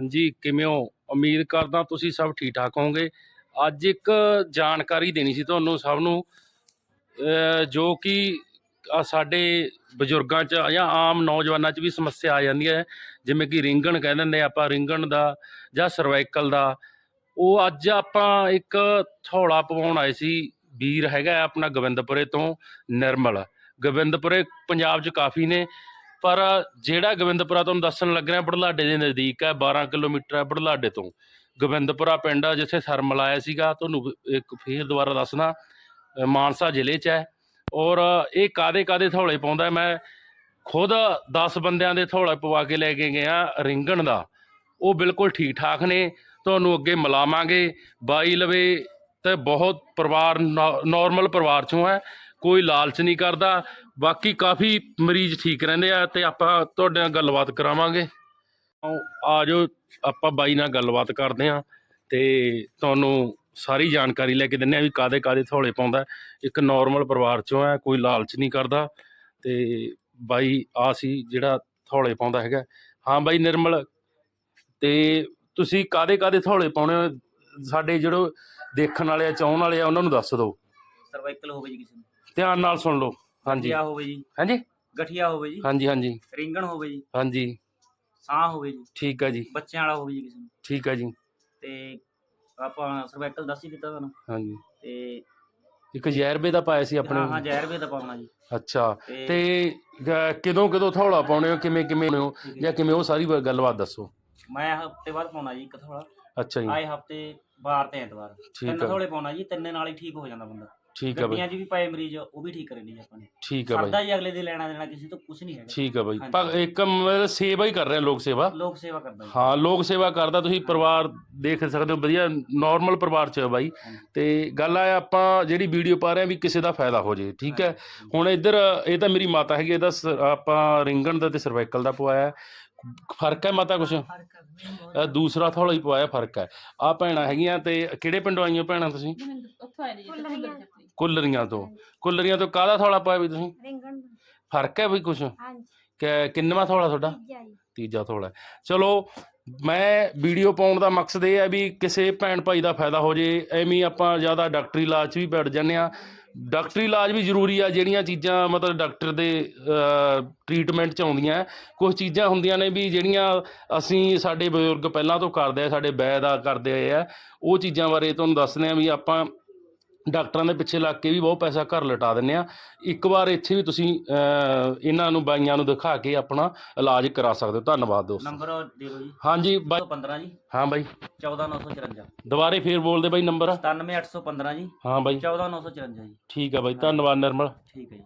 ਹਾਂਜੀ, ਕਿਵੇਂ ਹੋ? ਉਮੀਦ ਕਰਦਾ ਤੁਸੀਂ ਸਭ ਠੀਕ ਠਾਕ ਹੋਵੋਗੇ। ਅੱਜ ਇੱਕ ਜਾਣਕਾਰੀ ਦੇਣੀ ਸੀ ਤੁਹਾਨੂੰ ਸਭ ਨੂੰ ਜੋ ਕਿ ਸਾਡੇ ਬਜ਼ੁਰਗਾਂ 'ਚ ਜਾਂ ਆਮ ਨੌਜਵਾਨਾਂ 'ਚ ਵੀ ਸਮੱਸਿਆ ਆ ਜਾਂਦੀ ਹੈ। ਜਿਵੇਂ ਕਿ ਰਿੰਗਣ ਕਹਿ ਦਿੰਦੇ ਆਪਾਂ, ਰਿੰਗਣ ਦਾ ਜਾਂ ਸਰਵਾਈਕਲ ਦਾ। ਉਹ ਅੱਜ ਆਪਾਂ ਇੱਕ ਥੌਲਾ ਪਵਾਉਣ ਆਏ ਸੀ। ਵੀਰ ਹੈਗਾ ਆਪਣਾ ਗੋਬਿੰਦਪੁਰੇ ਤੋਂ, ਨਿਰਮਲ। ਗੋਬਿੰਦਪੁਰੇ ਪੰਜਾਬ 'ਚ ਕਾਫੀ ਨੇ। ਪਰ ਜਿਹੜਾ ਗੋਬਿੰਦਪੁਰਾ ਤੁਹਾਨੂੰ ਦੱਸਣ ਲੱਗ ਰਿਹਾ ਬੜਲਾਡੇ ਦੇ ਨਜ਼ਦੀਕ ਹੈ 12 ਕਿਲੋਮੀਟਰ ਹੈ ਬੜਲਾਡੇ ਤੋਂ। ਗੋਬਿੰਦਪੁਰਾ ਪਿੰਡ ਆ, ਜਿੱਥੇ ਸਰ ਮਲਾਇਆ ਸੀਗਾ, ਤੁਹਾਨੂੰ ਇੱਕ ਫੇਰ ਦੁਬਾਰਾ ਦੱਸਣਾ ਮਾਨਸਾ ਜ਼ਿਲ੍ਹੇ 'ਚ ਹੈ। ਔਰ ਇਹ ਕਾਦੇ ਕਾਦੇ ਥੌਲੇ ਪਾਉਂਦਾ ਮੈਂ ਖੁਦ 10 ਬੰਦਿਆਂ ਦੇ ਥੌਲੇ ਪਵਾ ਕੇ ਲੈ ਕੇ ਗਿਆ ਰਿੰਗਣ ਦਾ। ਉਹ ਬਿਲਕੁਲ ਠੀਕ ਠਾਕ ਨੇ, ਤੁਹਾਨੂੰ ਅੱਗੇ ਮਿਲਾਵਾਂਗੇ। ਬਾਈ ਲਵੇ ਤੇ ਬਹੁਤ ਪਰਿਵਾਰ ਨਾਰਮਲ ਪਰਿਵਾਰ ਚੋਂ ਹੈ। ਕੋਈ ਲਾਲਚ ਨਹੀਂ ਕਰਦਾ। ਬਾਕੀ ਕਾਫੀ ਮਰੀਜ਼ ਠੀਕ ਰਹਿੰਦੇ ਆ ਤੇ ਆਪਾਂ ਤੁਹਾਡੇ ਨਾਲ ਗੱਲਬਾਤ ਕਰਾਵਾਂਗੇ। ਆਓ, ਆ ਜਾਓ, ਆਪਾਂ ਬਾਈ ਨਾਲ ਗੱਲਬਾਤ ਕਰਦੇ ਆ ਤੇ ਤੁਹਾਨੂੰ ਸਾਰੀ ਜਾਣਕਾਰੀ ਲੈ ਕੇ ਦਿੰਨੇ ਆ ਵੀ ਕਾਦੇ ਕਾਦੇ ਥੌਲੇ ਪਾਉਂਦਾ। ਇੱਕ ਨਾਰਮਲ ਪਰਿਵਾਰ ਚੋਂ ਹੈ, ਕੋਈ ਲਾਲਚ ਨਹੀਂ ਕਰਦਾ। ਤੇ ਬਾਈ, ਆ ਸੀ ਜਿਹੜਾ ਥੌਲੇ ਪਾਉਂਦਾ ਹੈਗਾ। ਹਾਂ ਬਾਈ, ਨਿਰਮਲ, ਤੇ ਤੁਸੀਂ ਕਾਦੇ ਕਾਦੇ ਥੌਲੇ ਪਾਉਣੇ ਹੋ? ਸਾਡੇ ਜਿਹੜੇ ਦੇਖਣ ਵਾਲੇ ਆ, ਚਾਹਣ ਵਾਲੇ ਆ, ਉਹਨਾਂ ਨੂੰ ਦੱਸ ਦਿਓ। ਸਰਵਾਈਕਲ ਹੋਵੇ ਜੀ ਕਿਸੇ ਨੂੰ। ਧਿਆਨ ਨਾਲ ਸੁਣ ਲਓ। ਹਾਂਜੀ। ਗਠੀਆ ਹੋਵੇ ਜੀ। ਹਾਂਜੀ। ਗਠੀਆ ਹੋਵੇ ਜੀ। ਹਾਂਜੀ ਹਾਂਜੀ। ਰਿੰਗਣ ਹੋਵੇ ਜੀ। ਹਾਂਜੀ। ਸਾਹ ਹੋਵੇ ਜੀ। ਠੀਕ ਹੈ ਜੀ। ਬੱਚਿਆਂ ਵਾਲਾ ਹੋਵੇ ਜੀ ਕਿਸੇ ਨੂੰ। ਠੀਕ ਹੈ ਜੀ। ਤੇ ਆਪਾਂ ਸਰਵਾਈਕਲ ਦੱਸ ਹੀ ਦਿੱਤਾ ਤੁਹਾਨੂੰ। ਹਾਂਜੀ। ਤੇ ਇੱਕ ਜ਼ਹਿਰਬੇ ਦਾ ਪਾਇਆ ਸੀ ਹਾਂ ਹਾਂ ਆਪਣੇ ਜ਼ਹਿਰ ਵੀ ਦਾ ਪਾਉਣਾ ਜੀ। ਅੱਛਾ। ਤੇ ਕਦੋਂ ਕਦੋਂ ਥੌਲਾ ਪਾਉਣੇ ਹੋ? ਕਿਵੇਂ ਕਿਵੇਂ ਹੋ? ਹੈ ਜਾਂ ਕਿਵੇਂ ਉਹ ਸਾਰੀ ਗੱਲਬਾਤ ਦੱਸੋ। ਮੈਂ ਹਫ਼ਤੇ ਬਾਅਦ ਪਾਉਣਾ ਜੀ ਇੱਕ ਥੋੜਾ ਅੱਛਾ ਜੀ। ਆਏ ਹਫ਼ਤੇ ਬਾਰ ਤੇ ਐਤਵਾਰ। ਤਿੰਨ ਹੈ। ਥੋੜੇ ਪਾਉਣਾ ਜੀ ਤਿੰਨੇ ਨਾਲ ਹੀ ਠੀਕ ਹੋ ਜਾਂਦਾ ਬੰਦਾ। ਠੀਕ ਹੈ ਬਾਈ। ਗੱਡੀਆਂ 'ਚ ਵੀ ਪਏ ਮਰੀਜ਼ ਉਹ ਵੀ ਠੀਕ ਕਰਨੇ ਆਪਾਂ ਨੇ। ਠੀਕ ਹੈ ਬਾਈ। ਸਰਦਾ ਜੀ ਅਗਲੇ ਦੇ ਲੈਣਾ ਦੇਣਾ ਕਿਸੇ ਤੋਂ ਕੁਝ ਨਹੀਂ ਹੈਗਾ। ਠੀਕ ਹੈ ਬਾਈ। ਪਰ ਇੱਕ ਮਤਲਬ ਸੇਵਾ ਹੀ ਕਰ ਰਹੇ ਆ ਲੋਕ ਸੇਵਾ। ਲੋਕ ਸੇਵਾ ਕਰਦਾ ਜੀ। ਹਾਂ ਲੋਕ ਸੇਵਾ ਕਰਦਾ ਤੁਸੀਂ ਪਰਿਵਾਰ ਦੇਖ ਸਕਦੇ ਹੋ ਵਧੀਆ ਨਾਰਮਲ ਪਰਿਵਾਰ ਚ ਹੈ ਬਾਈ। ਤੇ ਗੱਲ ਆ ਆਪਾਂ ਜਿਹੜੀ ਵੀਡੀਓ ਪਾ ਰਹੇ ਆ ਵੀ ਕਿਸੇ ਦਾ ਫਾਇਦਾ ਹੋ ਜੇ ਠੀਕ ਹੈ? ਹੁਣ ਇੱਧਰ ਇਹ ਤਾਂ ਮੇਰੀ ਮਾਤਾ ਹੈਗੀ ਇਹਦਾ ਸ- ਆਪਾਂ ਰਿੰਗਣ ਦਾ ਤੇ ਸਰਵਾਈਕਲ ਦਾ ਪਵਾਇਆ। ਹੈ। ਫ਼ਰਕ ਹੈ ਮਾਤਾ ਕੁਛ? ਇਹ ਦੂਸਰਾ ਥੋੜਾ ਹੀ ਪਵਾਇਆ ਫ਼ਰਕ ਹੈ। ਆ ਭੈਣਾਂ ਹੈਗੀਆਂ ਤੇ ਕਿਹੜੇ ਪਿੰਡੋਂ ਆਈਆਂ ਭੈਣਾਂ ਤੁਸੀਂ? ਉੱਥੋਂ ਜੀ। ਕੁੱਲਰੀਆਂ ਤੋਂ। ਕੁੱਲਰੀਆਂ ਤੋਂ ਕਾਹਦਾ ਥੋੜਾ ਪਾਇਆ ਵੀ ਤੁਸੀਂ? ਰਿੰਗਣ ਫ਼ਰਕ ਹੈ ਵੀ ਕੁਛ? ਹਾਂਜੀ। ਕਿ ਕਿੰਨਵਾਂ ਥੋੜਾ ਤੁਹਾਡਾ? ਤੀਜਾ ਜੀ। ਤੀਜਾ ਥੋੜਾ ਹੈ। ਚਲੋ ਮੈਂ ਵੀਡੀਓ ਪਾਉਣ ਦਾ ਮਕਸਦ ਇਹ ਹੈ ਵੀ ਕਿਸੇ ਭੈਣ ਭਾਈ ਦਾ ਫਾਇਦਾ ਹੋ ਜੇ ਐਵੇਂ ਹੀ ਆਪਾਂ ਜ਼ਿਆਦਾ ਡਾਕਟਰੀ ਇਲਾਜ 'ਚ ਵੀ ਬੈਠ ਜਾਂਦੇ ਆ ਡਾਕਟਰੀ ਇਲਾਜ ਵੀ ਜ਼ਰੂਰੀ ਆ ਜਿਹੜੀਆਂ ਚੀਜ਼ਾਂ ਮਤਲਬ ਡਾਕਟਰ ਦੇ ਟ੍ਰੀਟਮੈਂਟ 'ਚ ਆਉਂਦੀਆਂ ਕੁਝ ਚੀਜ਼ਾਂ ਹੁੰਦੀਆਂ ਨੇ ਵੀ ਜਿਹੜੀਆਂ ਅਸੀਂ ਸਾਡੇ ਬਜ਼ੁਰਗ ਪਹਿਲਾਂ ਤੋਂ ਕਰਦੇ ਆ ਸਾਡੇ ਵੈਦ ਆ ਕਰਦੇ ਆਏ ਆ। ਉਹ ਚੀਜ਼ਾਂ ਬਾਰੇ ਤੁਹਾਨੂੰ ਦੱਸਦੇ ਆ ਵੀ ਆਪਾਂ ਡਾਕਟਰਾਂ ਦੇ ਪਿੱਛੇ ਲੱਗ ਕੇ ਵੀ ਬਹੁਤ ਪੈਸਾ ਘਰ ਲਟਾ ਦਿੰਨੇ ਆ। ਇੱਕ ਵਾਰ ਇੱਥੇ ਵੀ ਤੁਸੀਂ ਇਹਨਾਂ ਨੂੰ ਬਾਈਆਂ ਨੂੰ ਦਿਖਾ ਕੇ ਆਪਣਾ ਇਲਾਜ ਕਰਾ ਸਕਦੇ ਹੋ। ਧੰਨਵਾਦ ਦੋਸਤੋ। ਨੰਬਰ ਦੇ ਦਿਓ ਜੀ। ਹਾਂਜੀ ਬਾਈ। 115 ਜੀ। ਹਾਂ ਬਾਈ। 14954 ਦੁਬਾਰੇ ਫੇਰ ਬੋਲਦੇ ਬਾਈ ਨੰਬਰ। 97815 ਜੀ। ਹਾਂ ਬਾਈ। 14954 ਜੀ। ਠੀਕ ਆ ਬਾਈ ਧੰਨਵਾਦ ਨਿਰਮਲ। ਠੀਕ ਹੈ ਜੀ।